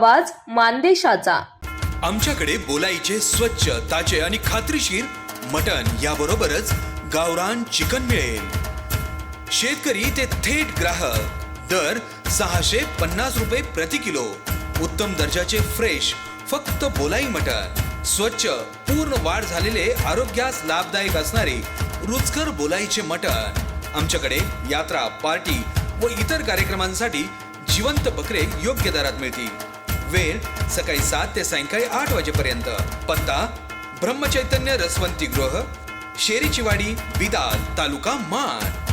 आवाज मानदेशाचा. आमच्याकडे बोलाईचे स्वच्छ ताजे आणि खात्रीशीर मटन याबरोबरच गावरान चिकन मिळेल. शेतकरी ते थेट ग्राहक. दर सहाशे पन्नास रुपये प्रति किलो. उत्तम दर्जाचे फ्रेश फक्त बोलाई मटन स्वच्छ पूर्ण वाढ झालेले आरोग्यास लाभदायक असणारे रुचकर बोलाईचे मटन आमच्याकडे यात्रा पार्टी व इतर कार्यक्रमांसाठी जिवंत बकरे योग्य दरात मिळतील. वेळ सकाळी सात ते सायंकाळी आठ वाजेपर्यंत. पत्ता ब्रह्मचैतन्य रसवंती गृह शेरीची वाडी बिदाल तालुका मान.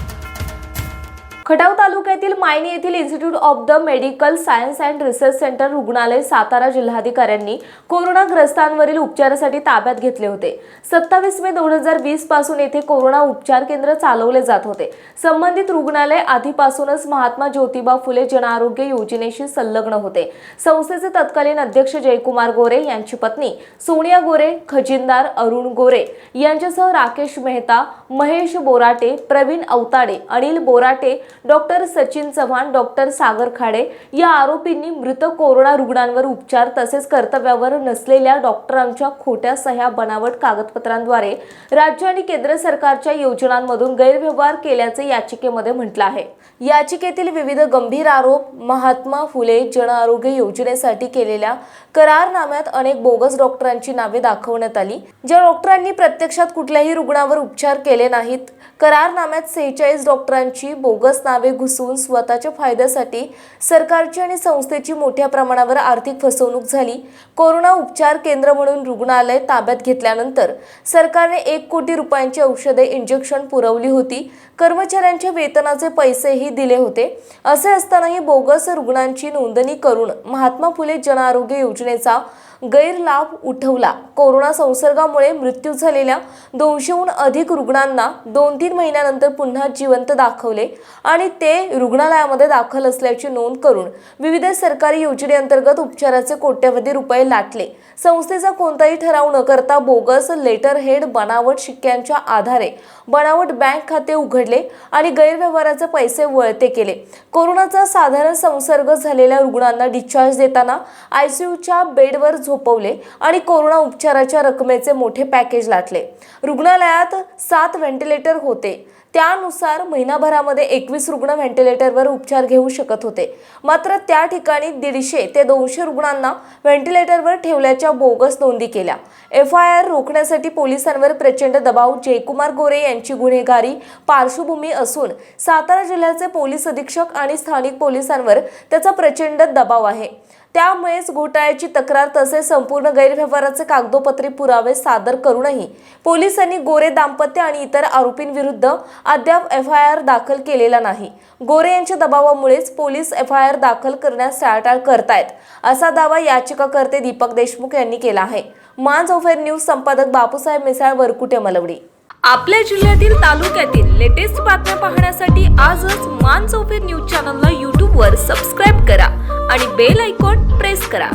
खटाव तालुक्यातील मायनी येथील institute of the medical science and research centre रुग्णालय सातारा जिल्हाधिकाऱ्यांनी कोरोनाग्रस्तांवरील उपचारासाठी ताब्यात घेतले होते. सत्तावीस मे दोन हजार वीसपासून येथे कोरोना उपचार केंद्र चालवले जात होते. संबंधित रुग्णालय आधीपासूनच महात्मा ज्योतिबा फुले जनआरोग्य योजनेशी संलग्न होते. संस्थेचे तत्कालीन अध्यक्ष जयकुमार गोरे यांची पत्नी सोनिया गोरे खजिनदार अरुण गोरे यांच्यासह राकेश मेहता महेश बोराटे प्रवीण अवताडे अनिल बोराटे डॉक्टर सचिन चव्हाण डॉक्टर सागर खाडे या आरोपींनी मृत कोरोना रुग्णांवर उपचार तसेच कर्तव्यावर नसलेल्या डॉक्टरांच्या खोट्या सह्या बनावट कागदपत्रांद्वारे राज्य आणि केंद्र सरकारच्या योजनांमधून गैरव्यवहार केल्याचे याचिकेमध्ये म्हटलं आहे. याचिकेतील विविध गंभीर आरोप महात्मा फुले जन आरोग्य योजनेसाठी केलेल्या करारनाम्यात अनेक बोगस डॉक्टरांची नावे दाखवण्यात आली. ज्या डॉक्टरांनी प्रत्यक्षात कुठल्याही रुग्णावर उपचार केले नाहीत करारनाम्यात सेहेचाळीस डॉक्टरांची बोगस नावे नावे घुसवून स्वतःच्या फायद्यासाठी सरकारची आणि संस्थेची मोठ्या प्रमाणावर आर्थिक फसवणूक झाली. कोरोना उपचार केंद्र म्हणून रुग्णालय ताब्यात घेतल्यानंतर सरकारने एक कोटी रुपयांची औषधे इंजेक्शन पुरवली होती. कर्मचाऱ्यांच्या वेतनाचे पैसेही दिले होते. असे असतानाही बोगस रुग्णांची नोंदणी करून महात्मा फुले जनआरोग्य योजनेचा गैरलाभ उठवला. कोरोना संसर्गामुळे मृत्यू झालेल्या दोनशेहून अधिक रुग्णांना दोन तीन महिन्यानंतर पुन्हा जिवंत दाखवले आणि ते रुग्णालयामध्ये दाखल असल्याची नोंद करून विविध सरकारी योजनेअंतर्गत उपचाराचे कोट्यवधी रुपये लाटले. संस्थेचा कोणताही ठराव न करता बोगस लेटर हेड बनावट शिक्क्यांच्या आधारे बनावट बँक खाते उघडले आणि गैरव्यवहाराचे पैसे वळते केले. कोरोनाचा साधारण संसर्ग झालेल्या रुग्णांना डिस्चार्ज देताना आयसीयूच्या बेडवर झोपवले आणि कोरोना उपचाराच्या रकमेचे मोठे पॅकेज लाटले. रुग्णालयात सात व्हेंटिलेटर होते. त्यानुसार महिनाभरामध्ये एकवीस रुग्ण व्हेंटिलेटरवर उपचार घेऊ शकत होते. मात्र त्या ठिकाणी दीडशे ते दोनशे रुग्णांना व्हेंटिलेटरवर ठेवल्याच्या बोगस नोंदी केल्या. एफ आय आर रोखण्यासाठी पोलिसांवर प्रचंड दबाव जयकुमार गोरे यांची गुन्हेगारी पार्श्वभूमी असून सातारा जिल्ह्याचे पोलीस अधीक्षक आणि स्थानिक पोलिसांवर त्याचा प्रचंड दबाव आहे. त्यामुळेच घोटाळ्याची तक्रार तसेच संपूर्ण गैरव्यवहाराचे कागदोपत्री पुरावे सादर करूनही पोलिसांनी गोरे दाम्पत्य आणि इतर आरोपींविरुद्ध अद्याप एफ आय आर दाखल केलेला नाही. गोरे यांच्या दबावामुळेच पोलीस एफ आय आर दाखल करण्यास टाळाटाळ करतायत असा दावा याचिकाकर्ते दीपक देशमुख यांनी केला आहे. मांज ऑफेर न्यूज संपादक बापूसाहेब मिसाळ वरकुटे मलवडी. आपल्या जिल्ह्यातील तालुक्यातील लेटेस्ट बातम्या पाहण्यासाठी आजच मानस चौफेर न्यूज चॅनलला यूट्यूबवर सबस्क्राईब करा आणि बेल आयकॉन प्रेस करा.